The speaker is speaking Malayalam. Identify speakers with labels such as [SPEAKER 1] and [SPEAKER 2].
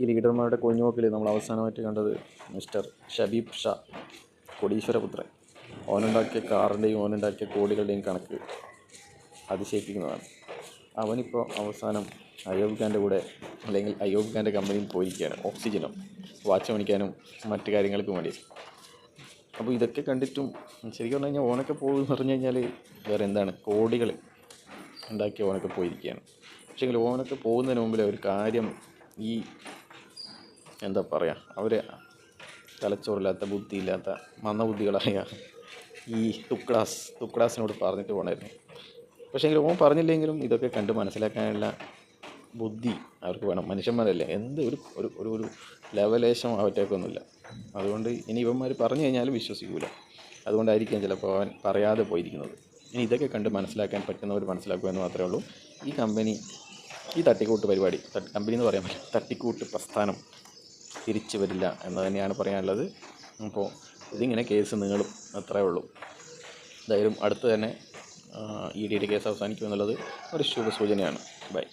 [SPEAKER 1] ഈ ലീഡർമാരുടെ കൊഞ്ഞുപോക്കിൽ നമ്മൾ അവസാനമായിട്ട് കണ്ടത് മിസ്റ്റർ ഷബീബ് ഷാ കോടീശ്വരപുത്രൻ. ഓനുണ്ടാക്കിയ കാറിന്റെയും ഓനുണ്ടാക്കിയ കോടികളുടെയും കണക്ക് അതിശയിപ്പിക്കുന്നതാണ്. അവനിപ്പോൾ അവസാനം അയോബ് ഖാന്റെ കൂടെ അല്ലെങ്കിൽ അയോബ് ഖാന്റെ കമ്പനിയിൽ പോയിരിക്കുകയാണ്. ഓക്സിജനും വാച്ച് മേടിക്കാനും മറ്റു കാര്യങ്ങൾക്കും വേണ്ടി. അപ്പോൾ ഇതൊക്കെ കണ്ടിട്ടും ശരിക്കും പറഞ്ഞു കഴിഞ്ഞാൽ ഓനൊക്കെ പോയി എന്ന് പറഞ്ഞു കഴിഞ്ഞാൽ വേറെ എന്താണ്? കോടികൾ ഉണ്ടാക്കി ഓനൊക്കെ പോയിരിക്കുകയാണ്. പക്ഷേങ്കിൽ ഓനൊക്കെ പോകുന്നതിന് മുമ്പിൽ ഒരു കാര്യം ഈ എന്താ പറയുക അവർ തലച്ചോറില്ലാത്ത ബുദ്ധിയില്ലാത്ത മന്ദബുദ്ധികളായ ഈ തുക്ലാസ് തുക്ലാസിനോട് പറഞ്ഞിട്ട് പോകണമായിരുന്നു പക്ഷേ എങ്കിലും ഓൻ പറഞ്ഞില്ലെങ്കിലും ഇതൊക്കെ കണ്ട് മനസ്സിലാക്കാനുള്ള ബുദ്ധി അവർക്ക് വേണം. മനുഷ്യന്മാരല്ലേ എന്ത് ഒരു ഒരു ഒരു ഒരു ലെവലേശം അവറ്റേക്കൊന്നുമില്ല. അതുകൊണ്ട് ഇനി ഇവന്മാർ പറഞ്ഞു കഴിഞ്ഞാലും വിശ്വസിക്കൂല. അതുകൊണ്ടായിരിക്കാം ചിലപ്പോൾ അവൻ പറയാതെ പോയിരിക്കുന്നത്. ഇനി ഇതൊക്കെ കണ്ട് മനസ്സിലാക്കാൻ പറ്റുന്നവർ മനസ്സിലാക്കുക എന്ന് മാത്രമേ ഉള്ളൂ. ഈ കമ്പനി ഈ തട്ടിക്കൂട്ട് പരിപാടി കമ്പനി എന്ന് പറയാൻ പറ്റില്ല തട്ടിക്കൂട്ട് പ്രസ്ഥാനം തിരിച്ചു വരില്ല എന്ന് തന്നെയാണ് പറയാനുള്ളത്. അപ്പോൾ ഇതിങ്ങനെ കേസ് നീളും അത്രേ ഉള്ളൂ. എന്തായാലും അടുത്ത് തന്നെ ഇ ഡിയുടെ കേസ് അവസാനിക്കുമെന്നുള്ളത് ഒരു ശുഭസൂചനയാണ്. ബൈ.